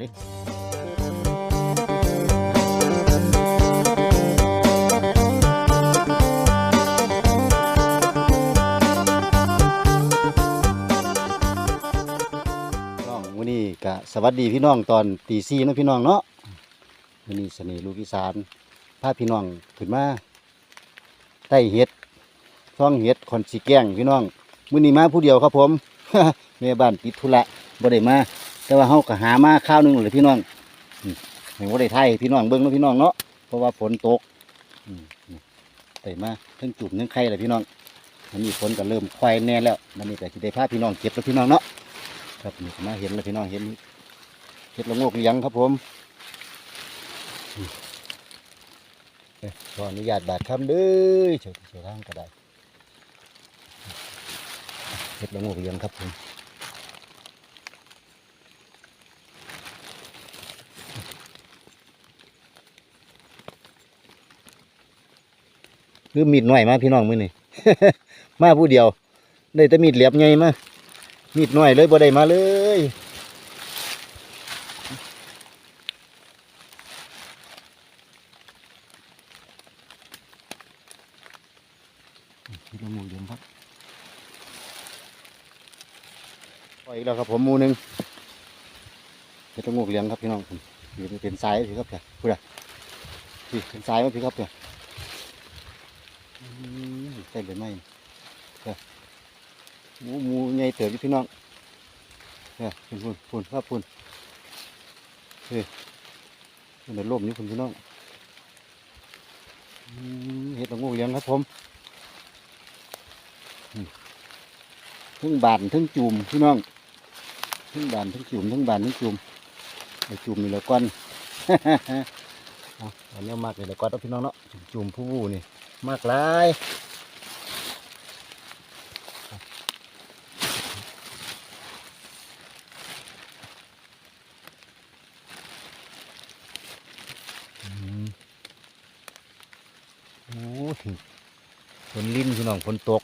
น้องวันนี้ก็สวัสดีพี่น้องตอนตีสี่นะพี่น้องเนาะวันนี้เสน่ห์ลูกอีสานพาพี่น้องขึ้นมาใต้เห็ดท้องเห็ดคอนสีแก้งพี่น้องมื้อนี้มาผู้เดียวครับผม แม่บ้านติดธุระบ่ได้มา แต่ว่าเฮาก็หามาข้าวหนึงเลยพี่น้องอืมให้บ่ได้ไทยพี่น้องเบิ่งเนาะพี่น้องเนาะเพราะว่าฝนตกอืมนี่มาทั้งจุ่มทั้งไข่เลยพี่น้องอันนี้ฝนก็เริ่มควายแน่แล้วมันนี่ก็สิได้พาพพี่น้องเก็บแล้วพี่น้องเนาะครับนี่มาเห็นแล้วพี่น้องเห็นเห็ดละงกเลี้ยงครับผมขออนุญาตบาดคำเด้อเฉยเฉยทางก็ได้เห็ดละงกเลี้ยงครับผม คือมีดหน่อยมาพี่น้องมือนี่ มาผู้เดียว ได้แต่มีดเหลียบไงมามีดหน่อยเลยบ่ได้มาเลยเห็ดละโงกเลี้ยงครับปล่อยอีกแล้วครับผมหมูหนึ่งเห็ดละโงกเลี้ยงครับพี่น้องนี่เป็นสายสิครับเนี่ยพูดอะนี่เป็นสายมั้พี่ครับเนี่ยอืม ใส่เลยไหมเนี่ยหมูหมูใหญ่เติบอยู่พี่น้องเนี่ยพุ่นพุ่นพุ่นครับพุ่นเฮ้ยมันเดือดร่มอยู่พุ่นพี่น้องเห็ดละโงกเลี้ยงครับผมทั้งบานทั้งจุ่มพี่น้องทั้งบานทั้งจุ่มทั้งบานทั้งจุ่มไอจุ่มนี่แหละก้อนเอาอันนี้มากเลยหละก้อนเอาพี่น้องเนาะจุ่มผู้วูนี่มากหลายอืมโอ้ยฝนลิ้ นพี่น้องฝนตก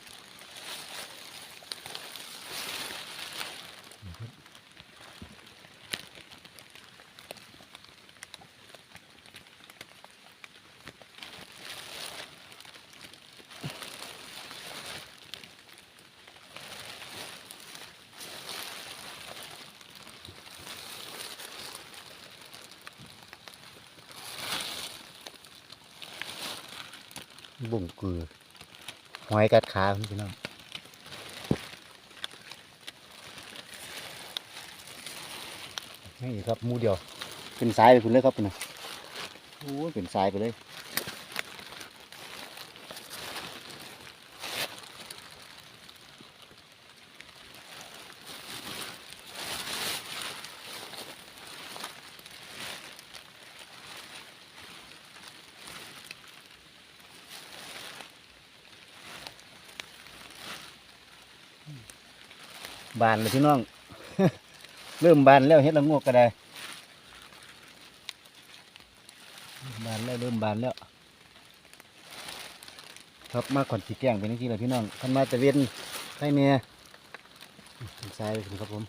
บุ่งกือ หอยกัดขาพี่น้องนี่ครับมูเดียวเป็นสายไปคุณเลยครับนะโอ้เป็นสายไปเลย บานเลยพี่น้อง เริ่มบานแล้วเฮ็ดละงวกก็ได้บานแล้วเริ่มบานแล้วครับมาก่อนสีแกงเป็นที่เลยพี่น้องท่านมาแต่เวียนใช่เมียทรายไปครับผม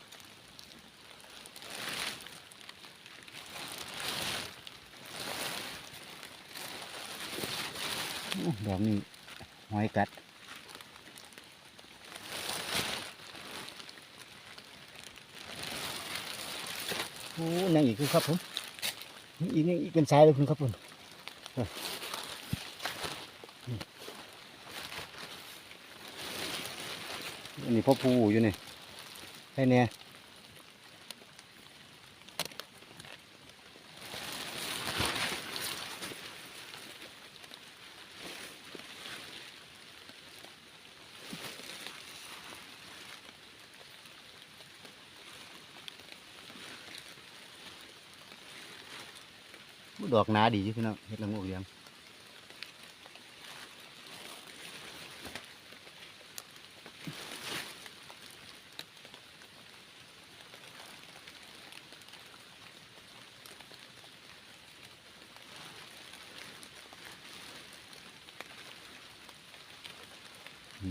อู้ดอกนี้หอยกัด โอ้นั่งอีกคือครับผมอีกนี่อีกเป็นสายเลยคุณครับผมอันนี้พ่อผู้อยู่นี่ให้เนี่ย ดอกหนาดีอยู่พี่น้องเฮ็ดละงกเลี้ยง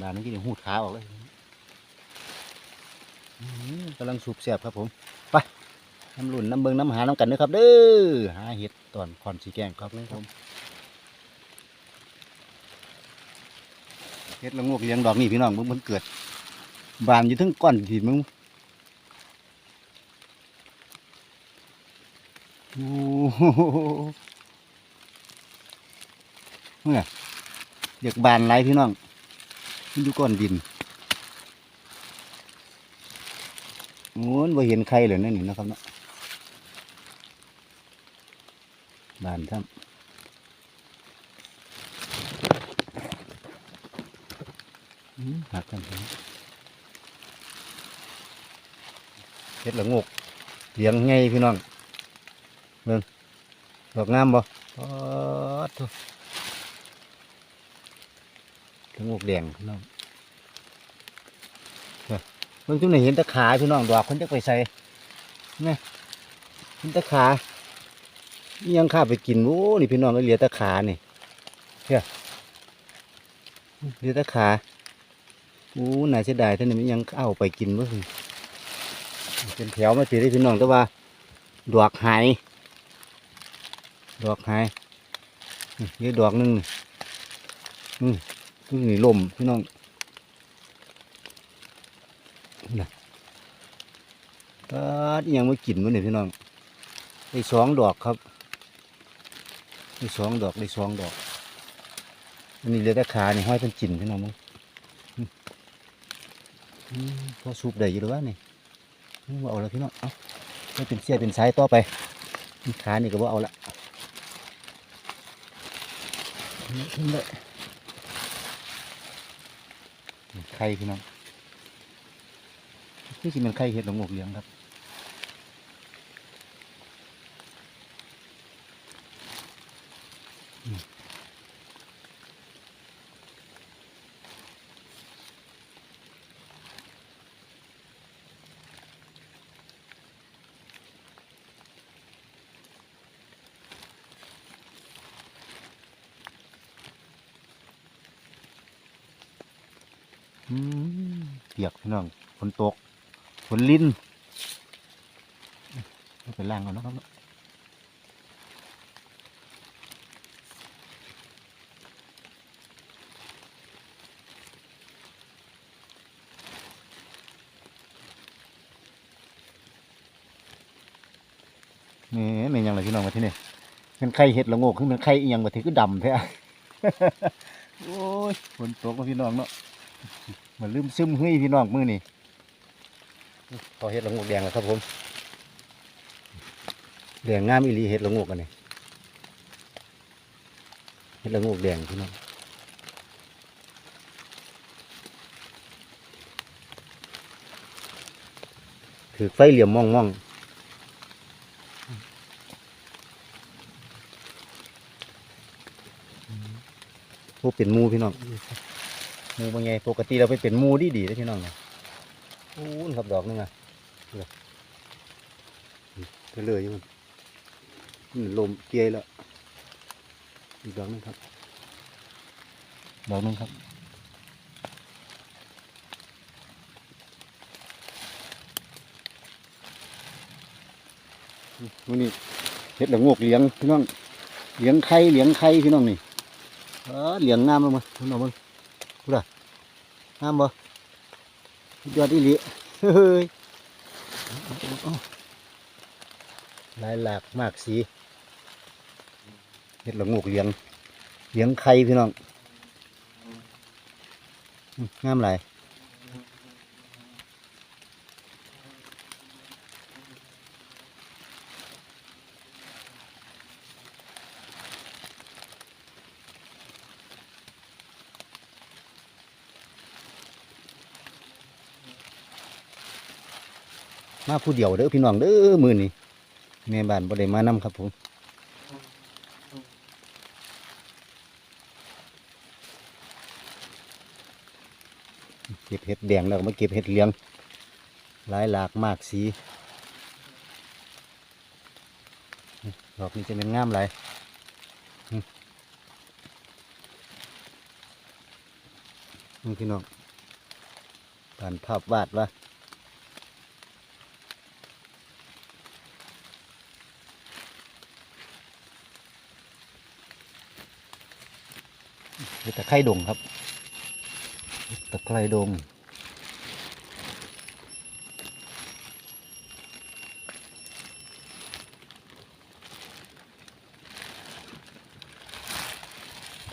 บานนี้กินหูดขาออกเลยกำลังสูบเสียบครับผม ไปน้ำรุ่นน้ำเบิงน้ำหาน้ำกันเด้อครับเด้อหาเห็ด ตอนคอนสีแกงครับนี่ผมเห็ดละงวกเลี้ยงดอกนี่พี่น้องเบิ่งมันเกิด บานอยู่ถึงก้อนหินมึงโอ้โหเนี่ยเด็กบานไรพี่น้องมันอยู่ก้อนดินโอ้ยบ่าเห็นใครเลยนั่นนี่นะครับเนาะ บานครับหักกันเฮ็ดละงกเลี้ยงไงพี่น้องเบิ่งดอกงามบ่ปอดโถ่ละงกแดงพี่น้องเฮ้ยเบิ่งจุ่มไหนเห็นตะขาพี่น้องดอกคนจะไปใส่นี่เห็นตะขา ยังข้าไปกินโอ้นี่พี่น้องก็เหลือแตะขานี่เฮ้ยเหลือแตะขาโอ้น่าเสียดายท่านนี่ยังเอาไปกินบ่คือเป็นแถวมาสิได้พี่น้องแต่ว่า ดอกหายดอกหายนี่นี่ดอกหนึงอืมนี่นี่ลมพี่น้องน่ะก็ยังไม่กินมั้เนี่ยพี่น้องได้สองดอกครับ ได้สองดอกได้สองดอก อันนี้เลือแต่ขานี่ห้อยเป็นจินพี่น้องมั้งอืมอืมพอสูบได้อยู่หรือวะนี่ว่าเอาละพี่น้องเอาไม่เป็นเสียเป็นสายต่อไปขานี่ก็ว่าเอาละนี่ขึ้นเลยไข่พี่น้องนี่สิมันไข่เห็ดหลงอกเลี้ยงครับ อืม เปียกพี่น้องฝนตกฝนลิ้นเอาไปล่างก่อนนะครับ นี่เป็นยังไงพี่น้องมาที่นี่เป็นไข่เห็ดละโงกขึ้นเป็นไข่อีหยังมาที่ก็ดำแท้โอ้ยฝนตกมาพี่น้องเนาะเหมือนลืมซึมเฮ้ยพี่น้องมือนี่พอเห็ดละโงกแดงแล้วครับผมแดงงามอีหลีเห็ดละโงกกันนี่เห็ดละโงกแดงพี่น้องถือไฟเหลี่ยมมองมอง โอ้เป็นหมูพี่น้องหมูบางไงปกติเราไปเป็นหมูดีดีๆเลยพี่น้องนะโอ้นครับดอกนึงอะเลยก็เลยอยู่มันอืมลมเกยแล้วอีกดอกนึงครับดอกนึงครับอืมวันนี้เห็ดละโงกเลี้ยงพี่น้องเลี้ยงไข่เลี้ยงไข่พี่น้องนี่ เออเหลี้ยงงามเลยมั้งน้องเบิ่งงามบ่ยอดอีหลีเฮ้ยลายหลากมากสีเห็ดละโงกเหลี้ยงเหลี้ยงไข่พี่น้องงามหลาย มาผู้เดียวเด้อพี่น้องเด้อมือนี่แม่บ้านบ่ได้มานำครับผมเก็บเห็ดแดงแล้วก็มาเก็บเห็ดเหลืองหลายหลากมากสีดอกนี้จะเป็นงามหลายนี่พี่น้องผ่านภาพวาดว่า เห็ด ตะไคร่ดงครับ ตะไคร่ดง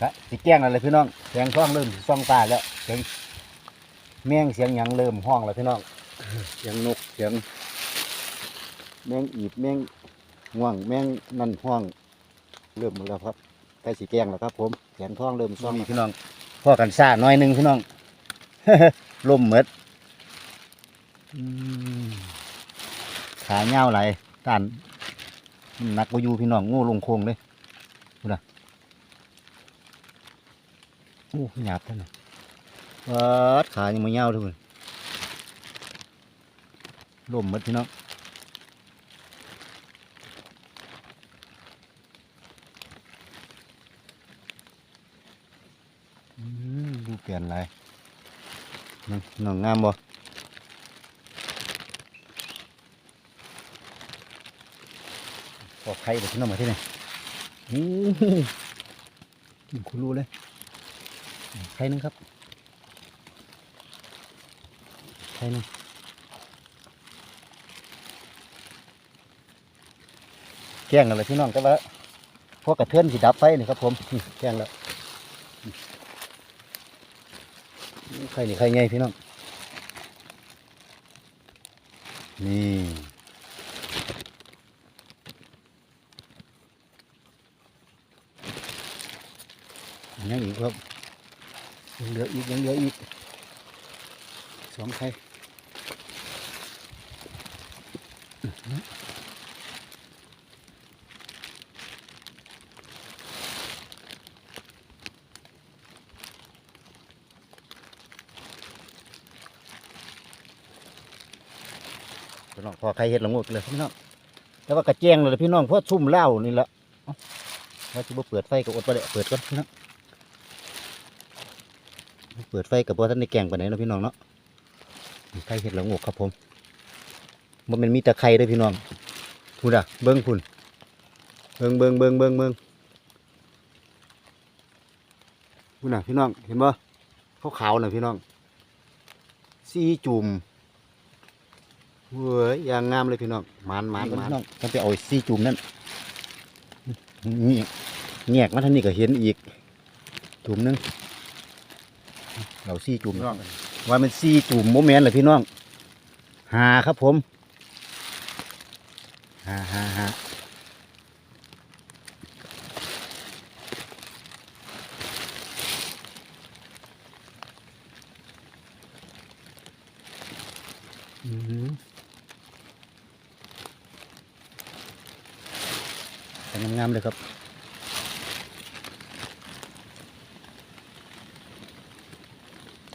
กะสิแกล้งอะไรพี่น้องเสียงท้องเริ่มซ่องตาแล้วเสียงแมงเสียงหยังเริ่มห้องแล้วพี่น้องเสียงนกเสียง แมงอีบแมงง่วงแมงนั่นห้อง เริ่มหมดแล้วครับใกล้สีแกงแล้วครับผม ขนท้องเริ่มซ่องพี่น้องพ่อกันซ่าน้อยหนึ่งพี่น้องลมเหมดอืมขาเงาไหลายต้านนหนักกว่าอยู่พี่น้องงูลงโคงเลยดูนะโอ้หยาบท่านนะวัดขายังไม่เงาวทุกคนลมเหมดพี่น้อง อืมดูเป ลี่ยนอะไรน้องน้องงามบ่ปอกไข่เดี๋ยวพี่น้องมาที่ไหนอู้กินคุณรู้เลย ไข่นึงครับ ไข่นึงแกงอะไรพี่น้องก็ว่าพวกกระเทือนสิดับไฟนี่ครับผมแกงแล้ว ไข่นี่ไข่ไงพี่น้อง นี่ยังอีกครับยังเหลืออีกยังเหลืออีกสองไข่ พี่น้องพอไข่เห็ดละงกเลยพี่น้องแต่ว่ากระเจียงเลยพี่น้องเพราะซุ่มเหล้านี่แหละเอ้ว่าจะบ่เปิดไฟกับอดประเดะเปิดก่อนพี่น้องเปิดไฟกับบ่ท่านในแกงไปไหนเนาะพี่น้องเนาะไข่เห็ดละงกครับผมมันเป็นมีแต่ไข่เด้วยพี่น้องพูดอะเบิ้งพุ่นเบิ้งเบิ้งเบิ้งเบิ้งเบิ้งพูดน่ะพี่น้องเห็นบ่ขาวๆน่ะพี่น้องสีจุ่ม เว้ยยางงามเลยพี่น้องมันมันมันน้องต้องไปเอาไอ้ซี่จุ่มนั่นนี่แงกมาทางนี้ก็เห็นอีก จุ่มหนึงเราซี่จุ่มว่ามันซี่จุ่มโมเมนต์เลยพี่น้องหาครับผมหาหาหาอืม แต่งามๆ เลยครับ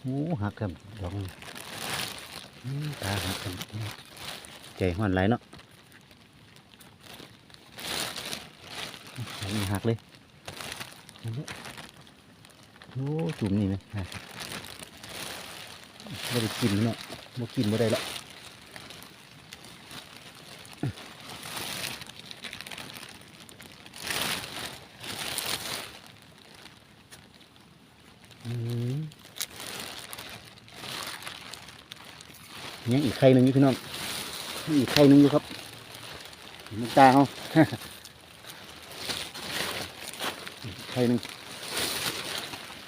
โอ้หักกันดอกนี่อืมตาหักกันใจห้อนไหลเนาะหักเลยโอ้จุ่มนี่ไหมไม่ได้กินเนาะไม่กินไม่ได้ละ อืมยังอีกไข่หนึ่งอยู่พี่น้องอีกไข่หนึ่งอยู่ครับมันตาเขาไข่หนึ่ง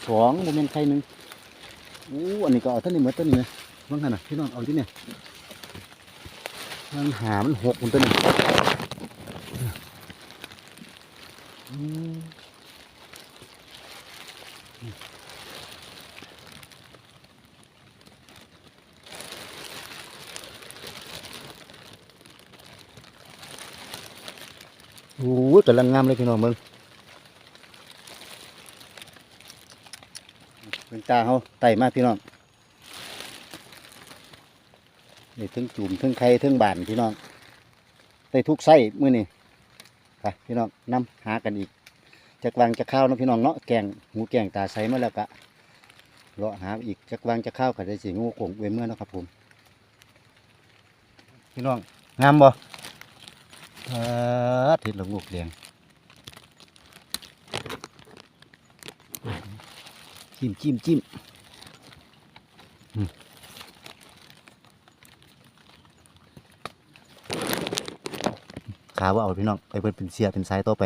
สองโมเมนไข่หนึ่งอู้อันนี้ก็เอาท่านนี้เหมือนต้นนี้ไหมบ้างขนาดพี่น้องเอาที่เนี่ยมันหามันหกมันต้นนี้ ยกำลังงามเลยพี่น้องมึงเป็นตาเขาไต่มากพี่น้องนี่ถึงจุ่มถึงไข่ถึงบานพี่น้องได้ทุกไส้มื้อนี่ไปพี่น้องนำหากันอีกจักวางจะข้าวนะพี่น้องเนาะแกงหมูแกงตาใสมาแล้วกะเลาะหาอีกจักวางจะข้าวกับได้สีงูโขงเวยเมื่อนะครับผมพี่น้องงามบ่ เออทิศละงูกแดงจิ้มจิ้มจิ้มขาว่าเอาพี่น้องไปเป็นเป็นเสียเป็นสายต่อไป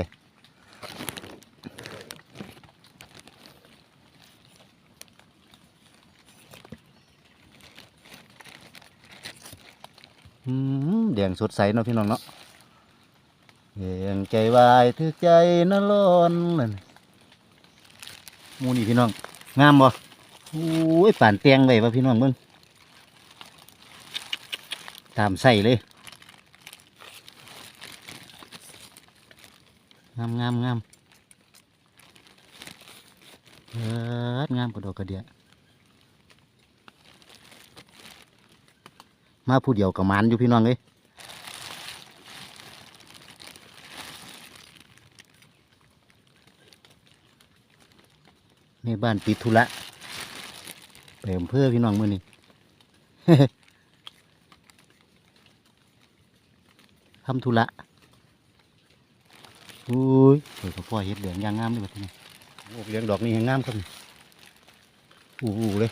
แดงสดใสเนาะพี่น้องเนาะ แดงใจวายถือใจน่าร้อนมันมูนี่พี่น้อง งามบ่โอ้ยป่านเตียงไว้ป่ะพี่น้องเบิ่งตามใส่เลย งามงามงามเอองามกระดอกกระเดียมาผู้เดียวกับมันอยู่พี่น้องเอ้ย ในบ้านปิดธุระไปอำเภอพี่น้องมือนี่ทำธุระอุ้ยเปิดกระเพาะเห็ดเหลืองยางงามเลยแบบนี้โอ้เหลืองดอกนี่ยังงามครับอู้หูเลย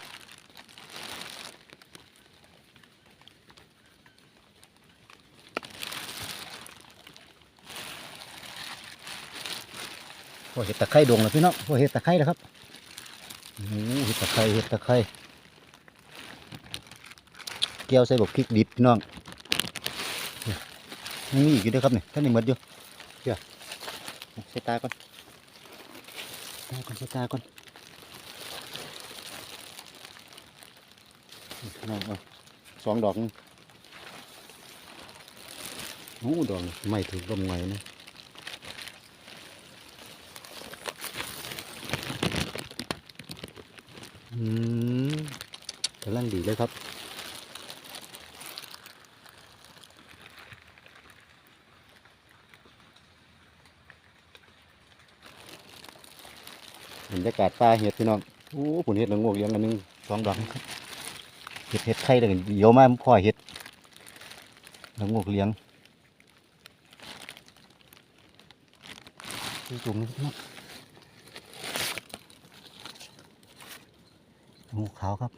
พอเห็ดตะไคร้ดงแล้วพี่น้องพอเห็ดตะไคร้แล้วครับ หูเห็ดตะไคร้เห็ดตะไคร้เกี่ยวใส่บอกพริกดิบพี่น้องยังมีอีกอยู่ด้วยครับเนี่ยท่านนี่หมดอยู่เดี๋ยวใส่ตาก่อนตาก่อนใส่ตาก่อนน้องเอาสองดอกนี่โอ้ดอกไม่ถึงลมไงนะ อืม กำลังดีเลยครับบรรยากาศป่าเห็ดพี่น้องโอ้ผลเห็ดละโงกเลี้ยงอันหนึงสองดอกเห็ดเห็ดไข่เลยเดี๋ยวมาพ่อเห็ดละโงกเลี้ยงจุ่มนะครับ งูขาวครับ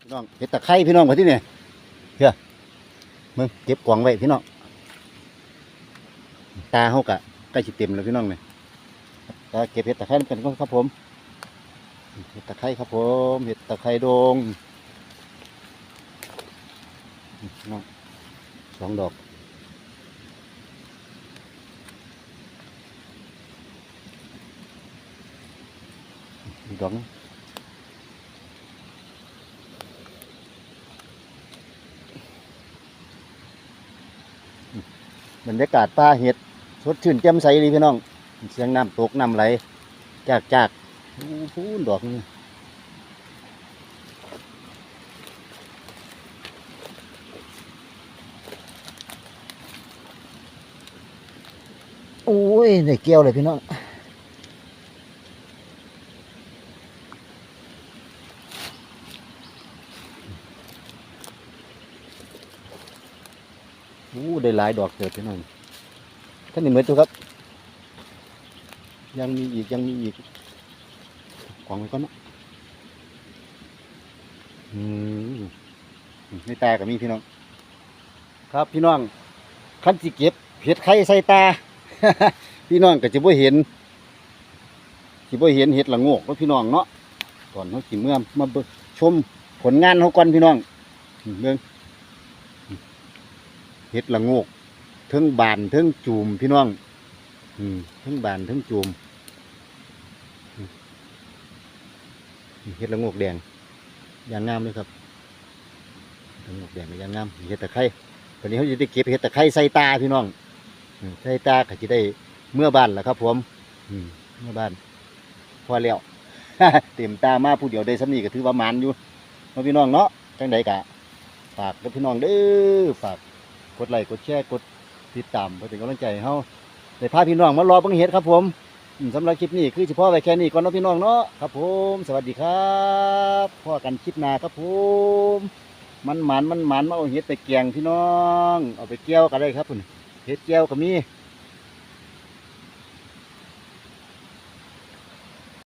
พี่น้องเห็ดตะไคร้พี่น้องมาที่นี่เฮ้ยมึงเก็บกล่องไว้พี่น้องตาเขากะใกล้สิเต็มแล้วพี่น้องเนี่ย ตาเก็บเห็ดตะไคร้นกันก่อนครับผม เห็ดตะไคร้ครับผม เห็ดตะไคร้ดงพี่น้องสองดอกดอกหนึงบรรยากาศป่าเห็ดสดชื่นแจ่มใสเลยพี่น้อง เสียงน้ำตกน้ำไหล จากจากโอ้โหดอกนี่โอ้ยได้เกี่ยวเลยพี่น้องโอ้ได้หลายดอกเกิดพี่น้องท่านนี่เหมือนตัวครับ ยังมีอีกยังมีอีกของไว้ก่อนเนาะอืมในตากับมีพี่น้อง ครับพี่น้องคันสิเก็บเห็ดไข่ใส่ตา พี่น้องก็จะบ่เห็นสิบ่เห็นเห็ดละโงกเนาะพี่น้องเนาะก่อนเขาสิเมื่อมาชมผลงานเขาก่อนพี่น้องนี่เบิ่งเห็ดละโงกเทิงบานเทิงจูมพี่น้อง ทิงบานเทิงจูมเห็ดละโงกแดงยางงามเลยครับละโงกแดงกับยางงามเห็ดตะไคร้วันนี้เขาจะได้เก็บเห็ดตะไคร้ใส่ตาพี่น้องใส่ตาก็จะได้เมื่อบ้านแหละครับ ผมเมื่อบ้านพอแล้วเต็มตามาผู้เดียวได้สำนีก็ถือว่ามันอยู่เนาพี่น้องเนาะจังใดกะฝากกับพี่น้องเด้อฝากกดไลค์กดแชร์กดติดตามเพื่อเป็นกำลังใจให้เฮา ได้พาพี่น้องมารอเบิ่งเห็ดครับผมสำหรับคลิปนี้คือเฉพาะไว้แค่นี้ก่อนเนาะพี่น้องเนาะครับผมสวัสดีครับพ่อกันคลิปหน้าครับผมมันหมันมันหมันมาเอาเห็ดไปแกงพี่น้อง เอาไปเกี่ยวกันได้ครับคุณเห็ดแก้วก็มี